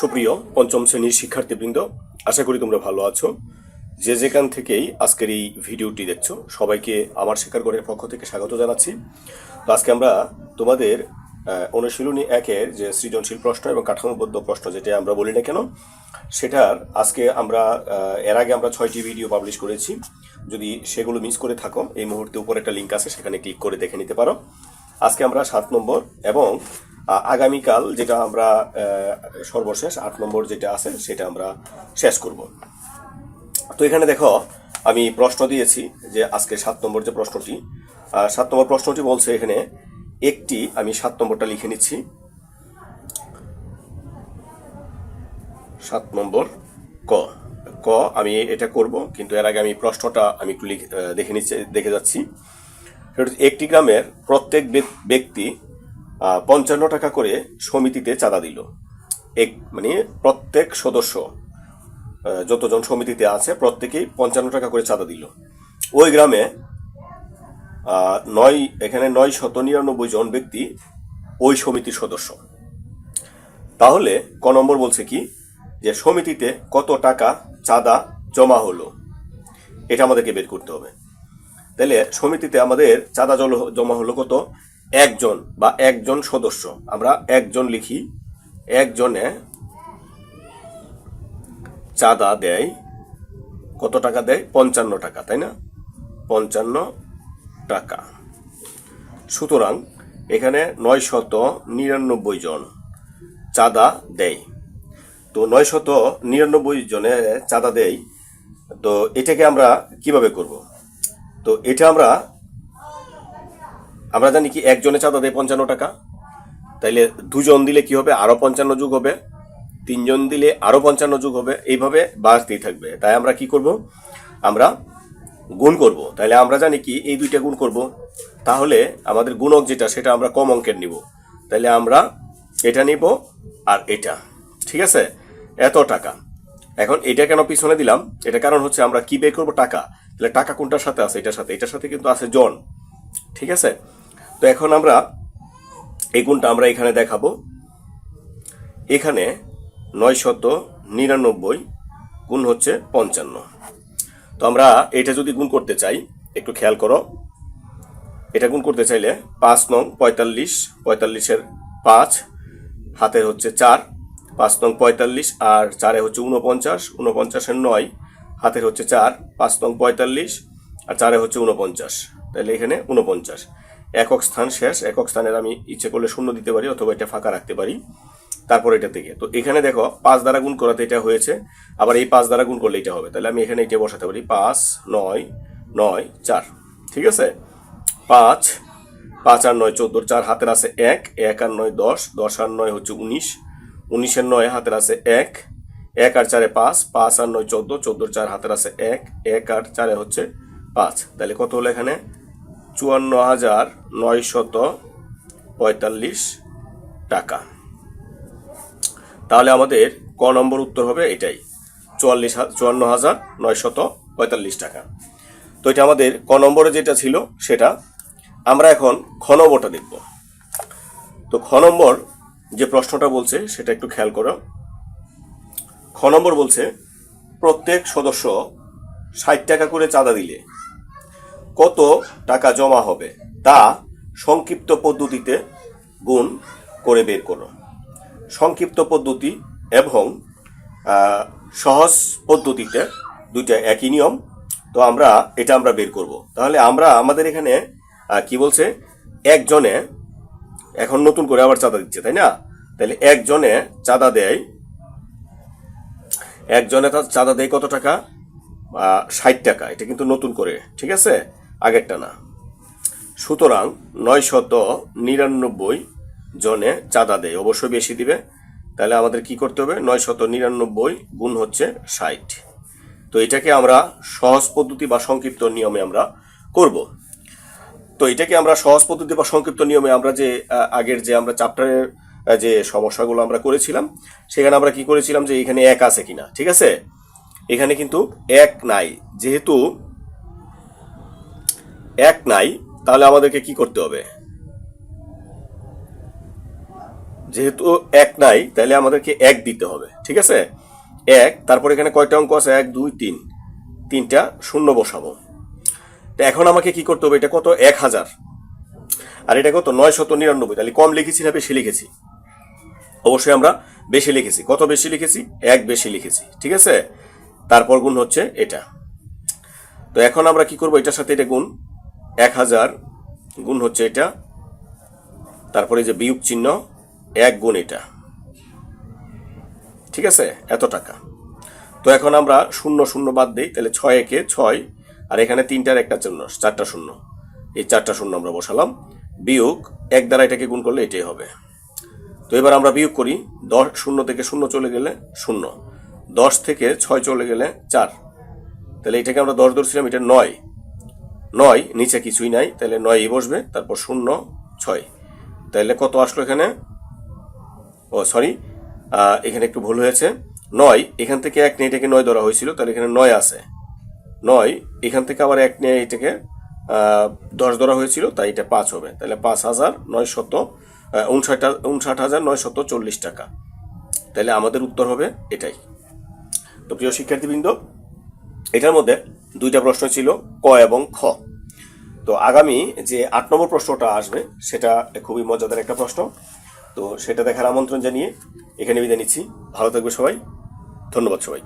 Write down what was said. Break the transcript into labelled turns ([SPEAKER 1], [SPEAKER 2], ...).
[SPEAKER 1] সুপ্রিয় পঞ্চম শ্রেণির শিক্ষার্থীবৃন্দ, আশা করি তোমরা ভালো আছো। যে যেখান থেকেই আজকের এই ভিডিওটি দেখছ, সবাইকে আমার শিক্ষারগণের পক্ষ থেকে স্বাগত জানাচ্ছি। তো আজকে আমরা তোমাদের অনুশীলনী একের যে সৃজনশীল প্রশ্ন এবং কাঠামোবদ্ধ প্রশ্ন, যেটা আমরা বলি না কেন, সেটার আজকে আমরা এর আগে আমরা ছয়টি ভিডিও পাবলিশ করেছি। যদি সেগুলো মিস করে থাকো, এই মুহূর্তে উপরে একটা লিঙ্ক আছে, সেখানে ক্লিক করে দেখে নিতে পারো। আজকে আমরা সাত নম্বর এবং আগামীকাল যেটা আমরা সর্বশেষ আট নম্বর যেটা আছে সেটা আমরা শেষ করব। তো এখানে দেখো, আমি প্রশ্ন দিয়েছি যে আজকে সাত নম্বর যে প্রশ্নটি সাত নম্বর প্রশ্নটি বলছে এখানে, একটি, আমি সাত নম্বরটা লিখে নিচ্ছি। সাত নম্বর, ক। ক আমি এটা করব, কিন্তু এর আগে আমি প্রশ্নটা আমি একটু দেখে নিচ্ছি, দেখে যাচ্ছি। একটি গ্রামের প্রত্যেক ব্যক- ব্যক্তি পঞ্চান্ন টাকা করে সমিতিতে চাঁদা দিল। এক মানে প্রত্যেক সদস্য যতজন সমিতিতে আছে, প্রত্যেকেই পঞ্চান্ন টাকা করে চাঁদা দিল। ওই গ্রামে নয় এখানে নয় শত নিরানব্বই জন ব্যক্তি ওই সমিতির সদস্য। তাহলে ক নম্বর বলছে কি, যে সমিতিতে কত টাকা চাঁদা জমা হলো, এটা আমাদেরকে বের করতে হবে। তাহলে সমিতিতে আমাদের চাঁদা জল জমা হলো কত? একজন বা একজন সদস্য। আমরা একজন লিখি, একজনে চাঁদা দেয়, কত টাকা দেয়? পঞ্চান্ন টাকা, তাই না? পঞ্চান্ন টাকা। সুতরাং এখানে নয় শত নিরানব্বই জন চাঁদা দেয়। তো নয় শত নিরানব্বই জনে চাঁদা দেয়, তো এটাকে আমরা কীভাবে করব? তো এটা আমরা আমরা জানি কি একজনে চাঁদা দেয় পঞ্চান্ন টাকা, তাইলে দুজন দিলে কি হবে? আরও পঞ্চান্ন যুগ হবে। তিনজন দিলে আরও পঞ্চান্ন যুগ হবে। এইভাবে বাড়তেই থাকবে। তাই আমরা কি করব? আমরা গুণ করব। তাহলে আমরা জানি কি, এই দুইটা গুণ করব। তাহলে আমাদের গুণক যেটা, সেটা আমরা কম অঙ্কের নিব। তাহলে আমরা এটা নিব আর এটা। ঠিক আছে? এত টাকা। এখন এটা কেন পিছনে দিলাম? এটা কারণ হচ্ছে আমরা কি বের করব? টাকা। তাহলে টাকা কোনটার সাথে আছে? এটার সাথে। এটার সাথে কিন্তু আছে জন। ঠিক আছে? তো এখন আমরা এই গুণটা আমরা এখানে দেখাবো। এখানে নয় শত নিরানব্বই গুণ হচ্ছে পঞ্চান্ন। তো আমরা এটা যদি গুণ করতে চাই, একটু খেয়াল করো। এটা গুণ করতে চাইলে পাঁচ নং পঁয়তাল্লিশ, পঁয়তাল্লিশের পাঁচ, হাতের হচ্ছে চার, পাঁচ নং পঁয়তাল্লিশ আর চারে হচ্ছে উনপঞ্চাশ উনপঞ্চাশের নয়, হাতের হচ্ছে চার, পাঁচ নং পঁয়তাল্লিশ আর চারে হচ্ছে উনপঞ্চাশ তাহলে এখানে উনপঞ্চাশ একক স্থান শেষ, একক স্থানের আমি ইচ্ছে করলে শূন্য দিতে পারি অথবা এটা ফাঁকা রাখতে পারি। তারপর এটা থেকে তো এখানে দেখো, পাঁচ দ্বারা গুণ করাতে এটা হয়েছে, আবার এই পাঁচ দ্বারা গুণ করলে এটা হবে। তাহলে আমি এখানে এটা বসাতে পারি। পাঁচ, নয় নয়, চার। ঠিক আছে? পাঁচ পাঁচ আর নয় চোদ্দোর চার, হাতের আছে এক এক আর নয় দশ দশ আর নয় হচ্ছে উনিশ, উনিশের নয় হাতের আছে এক এক আর চারে পাঁচ পাঁচ আর নয় চোদ্দ, চোদ্দোর চার হাতের আছে এক এক আর চারে হচ্ছে পাঁচ। তাহলে কত হলো এখানে? চুয়ান্ন হাজার নয় শত পঁয়তাল্লিশ টাকা। তাহলে আমাদের ক নম্বর উত্তর হবে এটাই, চুয়াল্লিশ চুয়ান্ন হাজার নয় শত পঁয়তাল্লিশ টাকা। তো এটা আমাদের ক নম্বরে যেটা ছিল সেটা। আমরা এখন খ নম্বরটা দেখব। তো খ নম্বর যে প্রশ্নটা বলছে সেটা একটু খেয়াল করো। খ নম্বর বলছে, প্রত্যেক সদস্য ষাট টাকা করে চাঁদা দিলে কত টাকা জমা হবে তা সংক্ষিপ্ত পদ্ধতিতে গুণ করে বের করো। সংক্ষিপ্ত পদ্ধতি এবং সহজ পদ্ধতিতে দুইটা একই নিয়ম, তো আমরা, এটা আমরা বের করব। তাহলে আমরা, আমাদের এখানে কি বলছে? একজনে এখন নতুন করে আবার চাঁদা দিচ্ছে, তাই না? তাহলে একজনে চাঁদা দেয়, একজনে তার চাঁদা দেয় কত টাকা? ষাট টাকা, এটা কিন্তু নতুন করে, ঠিক আছে? আগেরটা না। সুতরাং নয় শত নিরানব্বই জনে চাঁদা দেয়, অবশ্যই বেশি দিবে। তাহলে আমাদের কি করতে হবে? নয় শত নিরানব্বই গুণ হচ্ছে ষাট। তো এটাকে আমরা সহজ পদ্ধতি বা সংক্ষিপ্ত নিয়মে আমরা করব। তো এটাকে আমরা সহজ পদ্ধতি বা সংক্ষিপ্ত নিয়মে আমরা যে আগের যে আমরা চ্যাপ্টারের যে সমস্যাগুলো আমরা করেছিলাম, সেখানে আমরা কি করেছিলাম যে এখানে এক আছে কিনা, ঠিক আছে? এখানে কিন্তু এক নাই। যেহেতু এক নাই, তাহলে আমাদেরকে কি করতে হবে? যেহেতু এক নাই, তাহলে আমাদেরকে এক দিতে হবে, ঠিক আছে? এক, তারপর এখানে কয়টা অঙ্ক আছে? এক, দুই, তিন। তিনটা শূন্য বসাবো। তো এখন আমাকে কি করতে হবে? এটা কত? এক হাজার। আর এটা কত? নয় শত নিরানব্বই। তাহলে কম লিখেছি না, বেশি লিখেছি? অবশ্যই আমরা বেশি লিখেছি। কত বেশি লিখেছি? এক বেশি লিখেছি, ঠিক আছে? তারপর গুণ হচ্ছে এটা। তো এখন আমরা কি করব? এটার সাথে এটা গুণ এক হাজার গুণ হচ্ছে এটা। তারপরে যে বিয়োগ চিহ্ন, এক গুণ এটা। ঠিক আছে? এত টাকা। তো এখন আমরা শূন্য শূন্য বাদ দিই, তাহলে ছয় একে ছয়, আর এখানে তিনটার একটা শূন্য চারটা শূন্য। এই চারটা শূন্য আমরা বসালাম। বিয়োগ এক দ্বারা এটাকে গুণ করলে এটাই হবে। তো এবার আমরা বিয়োগ করি। দশ, শূন্য থেকে শূন্য চলে গেলে শূন্য। দশ থেকে ছয় চলে গেলে চার। তাহলে এটাকে আমরা দশ ধরছিলাম, এটা নয়। নয়, নিচে কিছুই নাই, তাহলে নয়ই বসবে, তারপর শূন্য, ছয়। তাহলে কত আসলো এখানে? ও সরি এখানে একটু ভুল হয়েছে। নয়, এখান থেকে এক নিয়ে এটাকে নয় ধরা হয়েছিল, তাহলে এখানে নয় আছে। নয়, এখান থেকে আবার এক নিয়ে এটাকে দশ ধরা হয়েছিল, তাই এটা পাঁচ হবে। তাহলে পাঁচ হাজার নয় শত উনষাট উনষাট হাজার নয় শত চল্লিশ টাকা। তাহলে আমাদের উত্তর হবে এটাই। তো প্রিয় শিক্ষার্থীবৃন্দ, এটার মধ্যে দুইটা প্রশ্ন ছিল, ক এবং খ। তো আগামী যে আট নম্বর প্রশ্নটা আসবে, সেটা খুবই মজাদার একটা প্রশ্ন। তো সেটা দেখার আমন্ত্রণ জানিয়ে এখানে বিদায় নিচ্ছি। ভালো থাকবে সবাই। ধন্যবাদ সবাইকে।